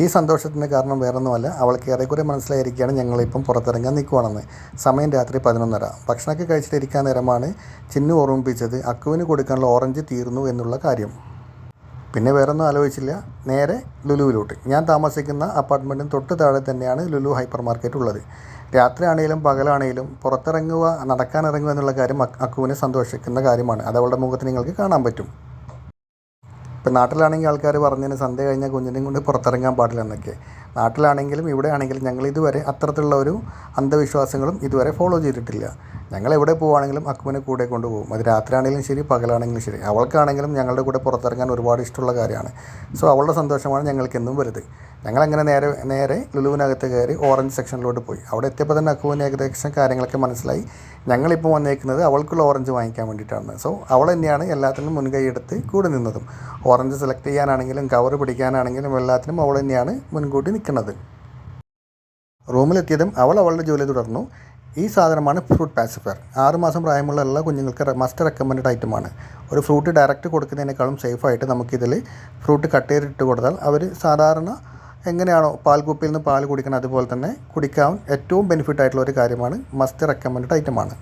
ഈ സന്തോഷത്തിന് കാരണം വേറൊന്നുമല്ല. അവൾക്ക് ഏറെക്കുറെ മനസ്സിലായിരിക്കുകയാണ് ഞങ്ങളിപ്പം പുറത്തിറങ്ങാൻ നിൽക്കുവാണെന്ന് സമയം രാത്രി പതിനൊന്നര. ഭക്ഷണമൊക്കെ കഴിച്ചിട്ടിരിക്കാൻ നേരമാണ് ചിന്നു ഓർമ്മിപ്പിച്ചത് അക്കുവിന് കൊടുക്കാനുള്ള ഓറഞ്ച് തീർന്നു എന്നുള്ള കാര്യം. പിന്നെ വേറൊന്നും ആലോചിച്ചില്ല. നേരെ ലുലുവിലോട്ട്. ഞാൻ താമസിക്കുന്ന അപ്പാർട്ട്മെന്റിന് തൊട്ട് താഴെ തന്നെയാണ് ലുലു ഹൈപ്പർ മാർക്കറ്റ് ഉള്ളത്. രാത്രിയാണെങ്കിലും പകലാണെങ്കിലും പുറത്തിറങ്ങുക നടക്കാനിറങ്ങുക എന്നുള്ള കാര്യം അക്കുവിനെ സന്തോഷിക്കുന്ന കാര്യമാണ്. അത് അവളുടെ മുഖത്ത് നിങ്ങൾക്ക് കാണാൻ പറ്റും. ഇപ്പം നാട്ടിലാണെങ്കിൽ ആൾക്കാർ പറഞ്ഞതിന് സന്ധ്യ കഴിഞ്ഞാൽ കുഞ്ഞിനെയും കൊണ്ട് പുറത്തിറങ്ങാൻ പാടില്ല എന്നൊക്കെ. നാട്ടിലാണെങ്കിലും ഇവിടെ ആണെങ്കിലും ഞങ്ങൾ ഇതുവരെ അത്തരത്തിലുള്ള ഒരു അന്ധവിശ്വാസങ്ങളും ഇതുവരെ ഫോളോ ചെയ്തിട്ടില്ല. ഞങ്ങൾ എവിടെ പോവുകയാണെങ്കിലും അക്കുവിനെ കൂടെ കൊണ്ടുപോകും. അത് രാത്രിയാണെങ്കിലും ശരി പകലാണെങ്കിലും ശരി. അവൾക്കാണെങ്കിലും ഞങ്ങളുടെ കൂടെ പുറത്തിറങ്ങാൻ ഒരുപാട് ഇഷ്ടമുള്ള കാര്യമാണ്. സോ അവളുടെ സന്തോഷമാണ് ഞങ്ങൾക്ക് എന്നും വലുത്. ഞങ്ങളങ്ങനെ നേരെ നേരെ ലുലുവിനകത്ത് കയറി ഓറഞ്ച് സെക്ഷനിലോട്ട് പോയി. അവിടെ എത്തിയപ്പോൾ തന്നെ അക്കുവിന് ഏകദേശം കാര്യങ്ങളൊക്കെ മനസ്സിലായി. ഞങ്ങളിപ്പോൾ വന്നേക്കുന്നത് അവൾക്കുള്ള ഓറഞ്ച് വാങ്ങിക്കാൻ വേണ്ടിയിട്ടാണ്. സോ അവൾ തന്നെയാണ് എല്ലാത്തിനും മുൻകൈ എടുത്ത് കൂടെ നിന്നതും. ഓറഞ്ച് സെലക്ട് ചെയ്യാനാണെങ്കിലും കവർ പിടിക്കാനാണെങ്കിലും എല്ലാത്തിനും അവൾ തന്നെയാണ് മുൻകൂട്ടി നിൽക്കുന്നത്. റൂമിലെത്തിയതും അവൾ അവളുടെ ജോലി തുടർന്നു. ഈ സാധനമാണ് ഫ്രൂട്ട് പാസിഫയർ. ആറുമാസം പ്രായമുള്ള എല്ലാ കുഞ്ഞുങ്ങൾക്ക് മസ്റ്റ് റെക്കമെൻഡ് ഐറ്റമാണ് ഒരു ഫ്രൂട്ട് ഡയറക്റ്റ് കൊടുക്കുന്നതിനേക്കാളും സേഫായിട്ട് നമുക്കിതിൽ ഫ്രൂട്ട് കട്ട് ചെയ്തിട്ട് കൊടുത്താൽ അവർ സാധാരണ എങ്ങനെയാണോ പാൽ കുപ്പിയിൽ നിന്ന് പാൽ കുടിക്കണം അതുപോലെ തന്നെ കുടിക്കാൻ ഏറ്റവും ബെനിഫിറ്റ് ആയിട്ടുള്ള ഒരു കാര്യമാണ് മസ്റ്റ് റെക്കമെൻഡ് ഐറ്റമാണ്